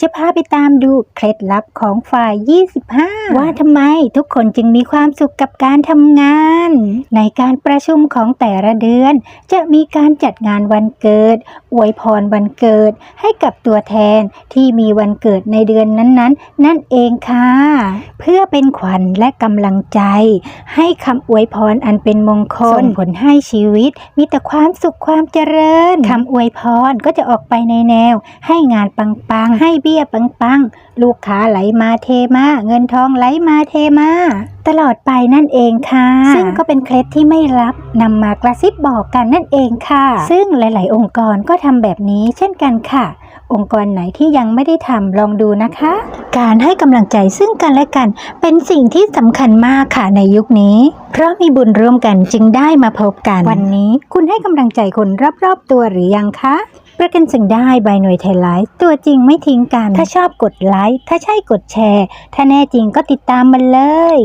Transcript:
จะพาไปตามดูเคล็ดลับของฝ่าย 25 ว่าทำไมทุกคนจึงมีความสุขกับการทำงาน ในการประชุมของแต่ละเดือน จะมีการจัดงานวันเกิด อวยพรวันเกิดให้กับตัวแทนที่มีวันเกิดในเดือนนั้นๆ นั่นเองค่ะ พื่อเป็นขวัญและกำลังใจ ให้คำอวยพรอันเป็นมงคลส่งผลให้ชีวิต มีแต่ความสุขความเจริญคำอวยพรก็จะออกไปในแนว ให้งานปังๆ ให้เบี้ยปังๆ ลูกค้าไหลมาเทมา เงินทองไหลมาเทมาตลอดไปนั่นเองค่ะ ซึ่งก็เป็นเคล็ดที่ไม่รับนำมากระซิบบอกกันนั่นเองค่ะ ซึ่งหลาย ๆ องค์กรก็ทำแบบนี้เช่นกันค่ะ องค์กรไหนที่ยังไม่ได้ทำลองดูนะคะ การให้กำลังใจซึ่งกันและกัน เป็นสิ่งที่สำคัญมากค่ะในยุคนี้ เพราะมีบุญร่วมกันจึงได้มาพบกัน วันนี้คุณให้กำลังใจคนรอบๆตัวหรือยังคะประกันสิ่งได้ใบหน่วยไทยไลฟ์ตัวจริงไม่ทิ้งกัน ถ้าชอบกดไลค์ ถ้าใช่กดแชร์ ถ้าแน่จริงก็ติดตามมันเลย